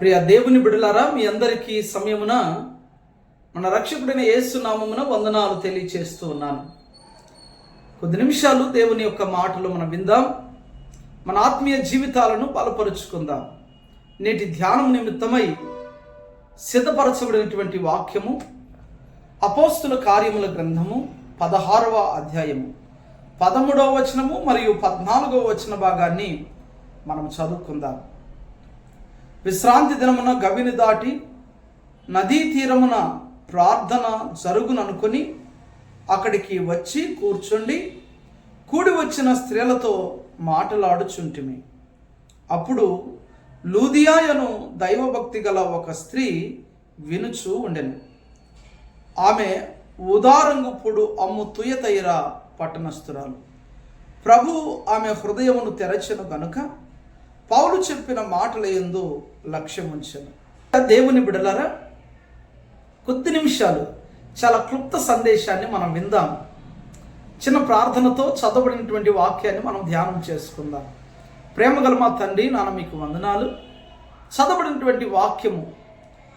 ప్రియ దేవుని బిడలారా మీ అందరికీ సమయమున మన రక్షకుడైన యేసు నామమున వందనాలు తెలియచేస్తూ ఉన్నాను. కొద్ది నిమిషాలు దేవుని యొక్క మాటలు మనం విందాం. మన ఆత్మీయ జీవితాలను బలపరుచుకుందాం. నేటి ధ్యానం నిమిత్తమై సిద్ధపరచబడినటువంటి వాక్యము అపోస్తుల కార్యముల గ్రంథము పదహారవ అధ్యాయము. పదమూడవ వచనము మరియు పద్నాలుగవ వచన భాగాన్ని మనం చదువుకుందాం. విశ్రాంతి దినమున గవిని దాటి నదీ తీరమున ప్రార్థన జరుగుననుకొని అక్కడికి వచ్చి కూర్చుండి కూడి వచ్చిన స్త్రీలతో మాటలాడుచుంటిమి. అప్పుడు లూదియాయను దైవభక్తి గల ఒక స్త్రీ వినుచు ఉండెను. ఆమె ఉదారంగుపుడు అమ్ము తుయతైర పట్టణస్థురాలు. ప్రభు ఆమె హృదయమును తెరచెను గనుక పౌలు చెప్పిన మాటల ఎందు లక్ష్యం ఉంచను. దేవుని బిడలరా కొద్ది నిమిషాలు చాలా క్లుప్త సందేశాన్ని మనం విందాం. చిన్న ప్రార్థనతో చదవబడినటువంటి వాక్యాన్ని మనం ధ్యానం చేసుకుందాం. ప్రేమగల మా తండ్రి నాన్న మీకు వందనాలు. చదవబడినటువంటి వాక్యము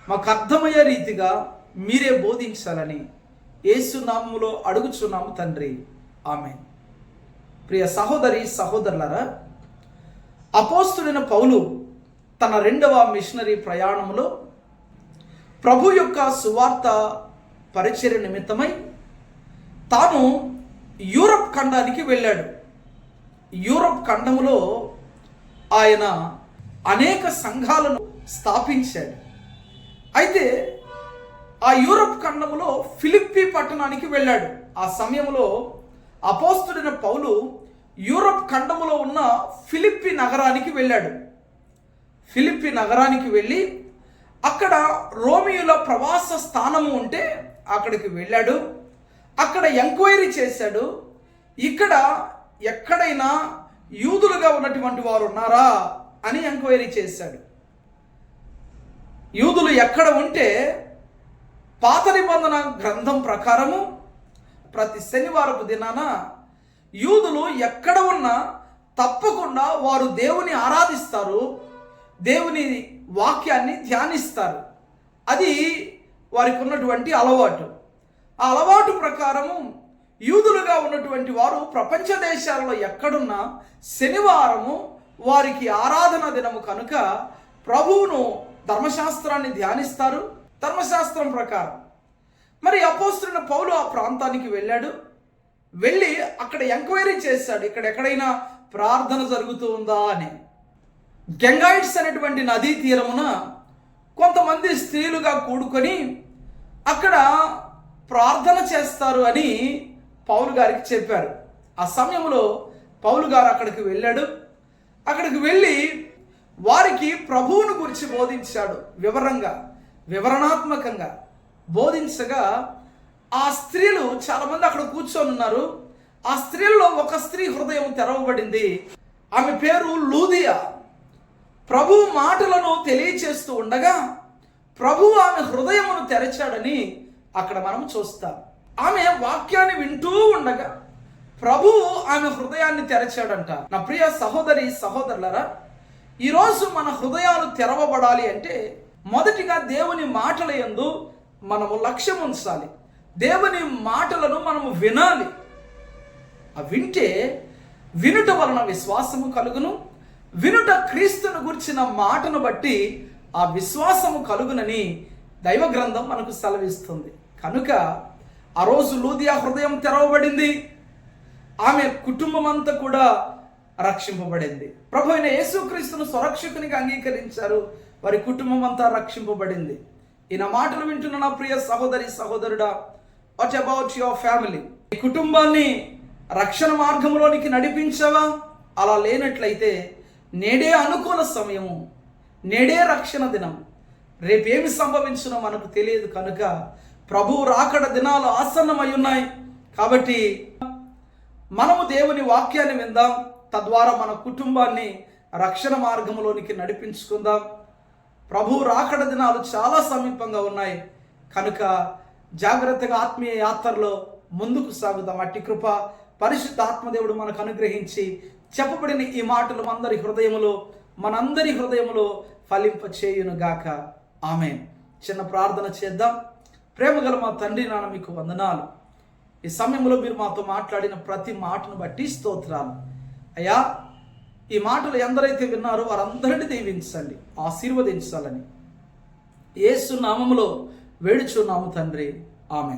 మాకు అర్థమయ్యే రీతిగా మీరే బోధించాలని ఏసునామములో అడుగుచున్నాము తండ్రి. ఆమె ప్రియ సహోదరి సహోదరులరా అపోస్తుడైన పౌలు తన రెండవ మిషనరీ ప్రయాణంలో ప్రభు యొక్క సువార్త పరిచర్య నిమిత్తమై తాను యూరప్ ఖండానికి వెళ్ళాడు. యూరప్ ఖండములో ఆయన అనేక సంఘాలను స్థాపించాడు. అయితే ఆ యూరప్ ఖండములో ఫిలిప్పి పట్టణానికి వెళ్ళాడు. ఆ సమయంలో అపోస్తుడైన పౌలు యూరప్ ఖండములో ఉన్న ఫిలిప్పి నగరానికి వెళ్ళాడు. ఫిలిప్పి నగరానికి వెళ్ళి అక్కడ రోమియుల ప్రవాస స్థానము ఉంటే అక్కడికి వెళ్ళాడు. అక్కడ ఎంక్వైరీ చేశాడు. ఇక్కడ ఎక్కడైనా యూదులుగా ఉన్నటువంటి వారు ఉన్నారా అని ఎంక్వైరీ చేశాడు. యూదులు ఎక్కడ ఉంటే పాత నిబంధన గ్రంథం ప్రకారము ప్రతి శనివారపు దినాన యూదులు ఎక్కడ ఉన్నా తప్పకుండా వారు దేవుని ఆరాధిస్తారు దేవుని వాక్యాన్ని ధ్యానిస్తారు. అది వారికి ఉన్నటువంటి అలవాటు. ఆ అలవాటు ప్రకారము యూదులుగా ఉన్నటువంటి వారు ప్రపంచ దేశాలలో ఎక్కడున్నా శనివారము వారికి ఆరాధన దినము కనుక ప్రభువును ధర్మశాస్త్రాన్ని ధ్యానిస్తారు. ధర్మశాస్త్రం ప్రకారం. మరి అపోస్తున్న పౌలు ఆ ప్రాంతానికి వెళ్ళాడు. వెళ్ళి అక్కడ ఎంక్వైరీ చేశాడు ఇక్కడ ఎక్కడైనా ప్రార్థన జరుగుతూ ఉందా అని. గంగాయిడ్స్ అనేటువంటి నదీ తీరమున కొంతమంది స్త్రీలుగా కూడుకొని అక్కడ ప్రార్థన చేస్తారు అని పౌలు గారికి చెప్పారు. ఆ సమయంలో పౌలు గారు అక్కడికి వెళ్ళాడు. అక్కడికి వెళ్ళి వారికి ప్రభువును గురించి బోధించాడు. వివరంగా వివరణాత్మకంగా బోధించగా ఆ స్త్రీలు చాలామంది అక్కడ కూర్చొని ఉన్నారు. ఆ స్త్రీల్లో ఒక స్త్రీ హృదయం తెరవబడింది. ఆమె పేరు లూదియా. ప్రభు మాటలను తెలియచేస్తూ ఉండగా ప్రభు ఆమె హృదయమును తెరచాడని అక్కడ మనం చూస్తాం. ఆమె వాక్యాన్ని వింటూ ఉండగా ప్రభు ఆమె హృదయాన్ని తెరచాడంట. నా ప్రియ సహోదరి సహోదరులరా ఈరోజు మన హృదయాలు తెరవబడాలి అంటే మొదటిగా దేవుని మాటల యందు మనము లక్ష్యం ఉంచాలి దేవుని మాటలను మనము వినాలి. ఆ వింటే వినుట వలన విశ్వాసము కలుగును. వినుట క్రీస్తును గురించిన మాటను బట్టి ఆ విశ్వాసము కలుగునని దైవ గ్రంథం మనకు సెలవిస్తుంది. కనుక ఆ రోజు లూదియా హృదయం తెరవబడింది. ఆమె కుటుంబం అంతా కూడా రక్షింపబడింది. ప్రభు అయిన యేసుక్రీస్తును సురక్షకునిగా అంగీకరించారు. వారి కుటుంబం అంతా రక్షింపబడింది. ఈయన మాటలు వింటున్న నా ప్రియ సహోదరి సహోదరుడా వాట్ అబౌట్ యువర్ ఫ్యామిలీ ఈ కుటుంబాన్ని రక్షణ మార్గంలోనికి నడిపించవా? అలా లేనట్లయితే నేడే అనుకూల సమయము నేడే రక్షణ దినం. రేపేమి సంభవించునో మనకు తెలియదు కనుక ప్రభు రాకడ దినాలు ఆసన్నమై ఉన్నాయి. కాబట్టి మనము దేవుని వాక్యాన్ని విందాం. తద్వారా మన కుటుంబాన్ని రక్షణ మార్గంలోనికి నడిపించుకుందాం. ప్రభు రాకడ దినాలు చాలా సమీపంగా ఉన్నాయి. కనుక జాగ్రత్తగా ఆత్మీయ యాత్రలో ముందుకు సాగుదాం. అట్టి కృప పరిశుద్ధ ఆత్మదేవుడు మనకు అనుగ్రహించి చెప్పబడిన ఈ మాటలు అందరి హృదయములో మనందరి హృదయములో ఫలింప చేయును గాక ఆమె చిన్న ప్రార్థన చేద్దాం. ప్రేమగల మా తండ్రి నాన్న మీకు వందనాలు. ఈ సమయంలో మీరు మాతో మాట్లాడిన ప్రతి మాటను బట్టి స్తోత్రాలు. అయ్యా ఈ మాటలు ఎందరైతే విన్నారో వారందరిని దీవించండి ఆశీర్వదించాలని. ఏసు నామములో వేడుచున్నాము తండ్రి. ఆమె